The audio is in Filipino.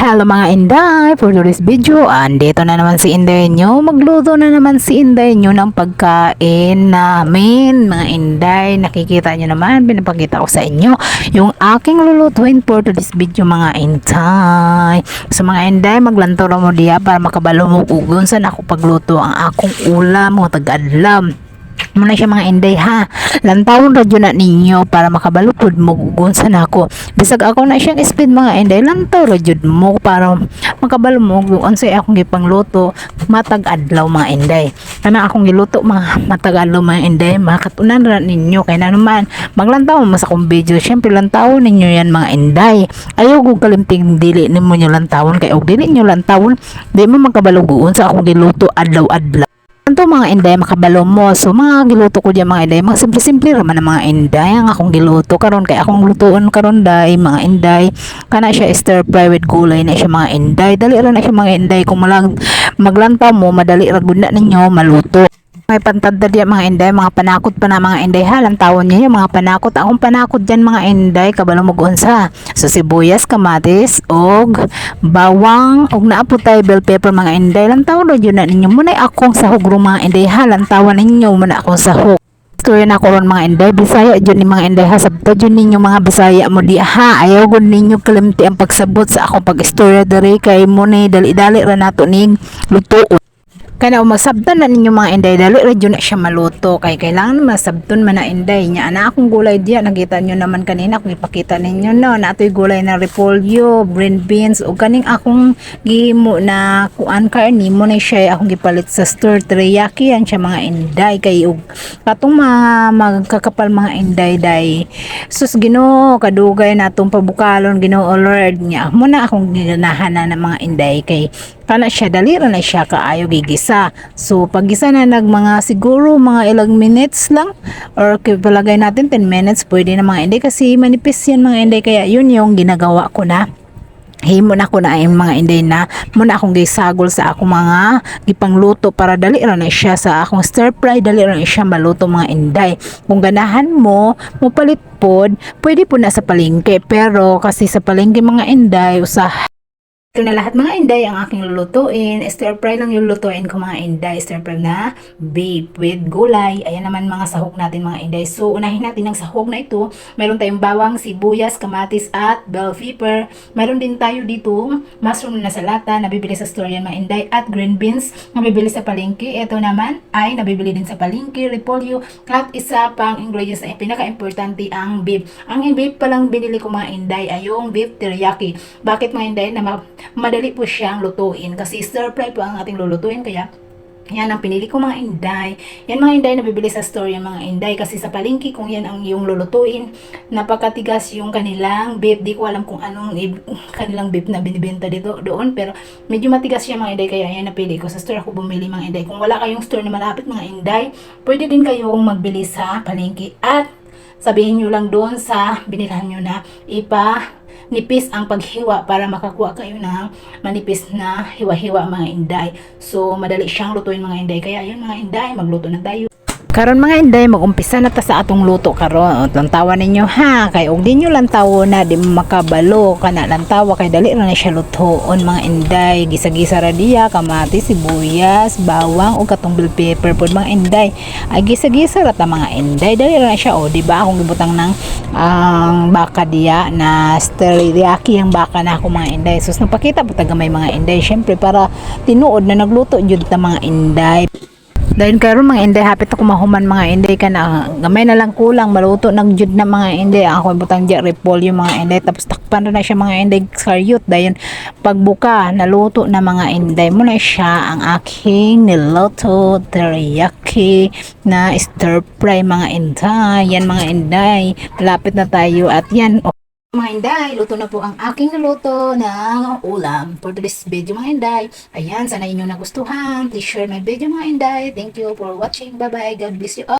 Hello mga Inday, for today's video, andito na naman si Inday nyo. Magluto na naman si Inday nyo ng pagkain namin. Mga Inday, nakikita nyo naman, pinapakita ko sa inyo yung aking lulutuin for today's video mga Inday. So mga Inday, maglantoro mo diya para makabalo mo kung saan ako pagluto ang akong ulam, mga tagadlam muna siya mga inday ha? Lantawon radyo na ninyo para makabalupod mo kung saan ako. Bisag ako na siyang speed mga inday lantaw radyo mo para makabalo mo. Kung say akong gipangluto matag adlaw mga inday. Kana akong giluto mga matag adlaw mga inday makatunan ra ninyo. Kay na naman maglantaw mo sa akong video. Syempre lantawon ninyo yan mga inday. Ayaw ko kalimting dili nimo nyo lantawon kay og dili nyo lantawon di mo makabalugoon sa akong giluto adlaw adlaw Anto mga inday makabalo mo. So mga giluto ko diyan mga inday, mga simple-simple raman ang mga inday ang akong giluto karon kay akong lutuon karon day mga inday. Kana siya stir fry with gulay na siya mga inday. Dali ra na siya mga inday kung malang maglantaw mo madali ra gud na ninyo maluto. May pantadda diyan mga inday, mga panakot pa na mga inday ha. Lantawon niya yung mga panakot. Akong panakot diyan mga inday, kabalo mo unsa. So sibuyas, kamatis, og bawang, og naapo tayo bell pepper mga inday. Lantawon ro yun na ninyo. Muna akong sahog ro mga inday ha. Lantawan ninyo muna akong sahog. Story na ko ron mga inday, bisaya dyan ni mga inday ha, sabta dyan ninyo mga bisaya mo di ha, ayaw gud ninyo kalimti ang pagsabot sa akong pag-istorya dere kay mo ni dali-dali ra nato ning lutuon. Kana magsabtan na ninyo mga inday. Dali radyo na siya maluto. Kay kailangan masabton man na inday. Nya ana akong gulay diya. Nakita nyo naman kanina. Kung ipakita ninyo no? Natoy gulay na repolyo, green beans. Ug kaning akong gimo na kuan karni mo na siya akong gipalit sa store. Teriyaki yan siya mga inday. Kay ug katong mga magkakapal mga inday day. Sus Ginoo kadugay natong pabukalon. Ginoo Lord nya mo na akong ginahan na ng mga inday. Kay kana siya dali ra na siya kaayo gigisa. So paggisa na nag mga siguro mga ilang minutes lang or palagay natin 10 minutes pwede na mga inday. Kasi manipis yan mga inday. Kaya yun yung ginagawa ko na. Himo na ko na yung mga inday na muna akong gisagol sa akong mga gipangluto para dali na siya sa akong stir fry dali na siya maluto mga inday. Kung ganahan mo mo palit pod pwede po na sa palengke. Pero kasi sa palengke mga inday usaha ito na lahat mga inday ang aking lulutuin. Stir fry lang yung lutuin ko mga inday. Stir fry na beef with gulay. Ayan naman mga sahog natin mga inday. So unahin natin ang sahog na ito. Meron tayong bawang, sibuyas, kamatis at bell pepper. Meron din tayo dito mushroom na sa lata. Nabibili sa store yan mga inday. At green beans. Nabibili sa palengke. Ito naman ay nabibili din sa palengke. Repolyo. At isa pang ingredients na pinaka-importante ang beef. Ang beef palang binili ko mga inday ay yung beef teriyaki. Bakit mga inday na madali po siyang lutuin kasi stir fry po ang ating lulutuin kaya yan ang pinili ko mga inday. Yan mga inday na bibili sa store yung mga inday kasi sa palengke kung yan ang yung lulutuin, napakatigas yung kanilang beef. Di ko alam kung anong kanilang beef na binibenta dito doon pero medyo matigas siya mga inday kaya yan napili ko sa store ako bumili mga inday. Kung wala kayong store na malapit mga inday, pwede din kayong magbili sa palengke at sabihin nyo lang doon sa binilhan nyo na ipa nipis ang paghiwa para makakuha kayo ng manipis na hiwa-hiwa mga inday. So, madali siyang lutuin mga inday. Kaya yun mga inday, magluto na tayo. Karon mga inday, mag-umpisa na ta sa atong luto karon. Lantawa ninyo ha, kay og di nyo lantawo na di makabalo kana lantawa kay dali ra na siya lutoon mga inday. Gisa-gisa ra diya kamatis, sibuyas, bawang ug katong bell pepper pod mga inday. Ay gisa-gisa ra ta mga inday. Dali ra na siya o di ba akong gibutang ng ang baka diya na teriyaki ang baka na ako mga inday. So nagpakita po taga may mga inday syempre para tinuod na nagluto jud ta mga inday. Dahil karon mga inday hapit ako mahuman mga inday ka na gamay na lang kulang maluto nagjud na mga inday. Ako butang diya repolyo mga inday. Tapos takpan na siya mga inday karyot dayon pagbuka naluto na mga inday. Mo na siya ang aking niluto teriyaki na stir fry mga inday. Yan mga inday malapit na tayo at yan mga inday, luto na po ang aking luto ng ulam for this video mga inday. Ayan, sana inyo nagustuhan. Please share my video mga inday. Thank you for watching. Bye-bye. God bless you all.